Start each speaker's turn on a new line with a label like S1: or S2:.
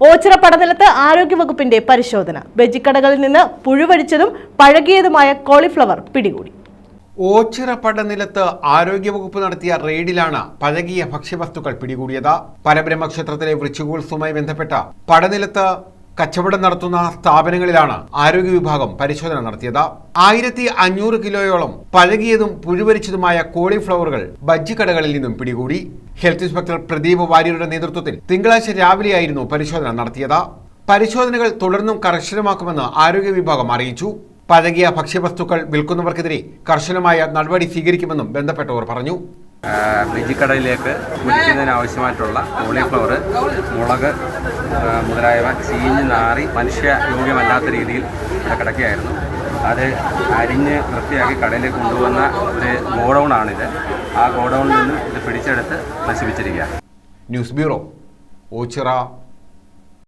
S1: ഓച്ചിറ പടനിലത്ത് ആരോഗ്യവകുപ്പിന്റെ പരിശോധന. ബജിക്കടകളിൽ നിന്ന് പുഴുവഴിച്ചതും പഴകിയതുമായ കോളിഫ്ലവർ പിടികൂടി.
S2: ഓച്ചിറ പടനിലത്ത് ആരോഗ്യവകുപ്പ് നടത്തിയ റെയ്ഡിലാണ് പഴകിയ ഭക്ഷ്യവസ്തുക്കൾ പിടികൂടിയത്. പരബ്രഹ്മക്ഷേത്രത്തിലെ ക്ഷേത്രത്തിലെ വൃശ്ചികോത്സവവുമായി ബന്ധപ്പെട്ട പടനിലത്ത് കച്ചവടം നടത്തുന്ന സ്ഥാപനങ്ങളിലാണ് ആരോഗ്യ വിഭാഗം പരിശോധന നടത്തിയത്. ആയിരത്തി അഞ്ഞൂറ് കിലോയോളം പഴകിയതും പുഴുവരിച്ചതുമായ കോളിഫ്ലവറുകൾ ബജ്ജിക്കടകളിൽ നിന്നും പിടികൂടി. ഹെൽത്ത് ഇൻസ്പെക്ടർ പ്രദീപ് വാര്യരുടെ നേതൃത്വത്തിൽ തിങ്കളാഴ്ച രാവിലെയായിരുന്നു പരിശോധന നടത്തിയത്. പരിശോധനകൾ തുടർന്നും കർശനമാക്കുമെന്ന് ആരോഗ്യ വിഭാഗം അറിയിച്ചു. പഴകിയ ഭക്ഷ്യവസ്തുക്കൾ വിൽക്കുന്നവർക്കെതിരെ കർശനമായ നടപടി സ്വീകരിക്കുമെന്നും ബന്ധപ്പെട്ടവർ പറഞ്ഞു.
S3: ആ, ബജിക്കടയിലേക്ക് കുടിക്കുന്നതിന് ആവശ്യമായിട്ടുള്ള കോളിഫ്ലവർ മുളക് മുതലായവ ചീഞ്ഞ് നാറി മനുഷ്യ യോഗ്യമല്ലാത്ത രീതിയിൽ കിടക്കുകയായിരുന്നു. അത് അരിഞ്ഞ് വൃത്തിയാക്കി കടയിലേക്ക് കൊണ്ടുവന്ന ഒരു ഗോഡൗണാണിത്. ആ ഗോഡൗണിൽ നിന്ന് ഇത് പിടിച്ചെടുത്ത് നശിപ്പിച്ചിരിക്കുക
S2: ന്യൂസ് ബ്യൂറോ ഓച്ചിറ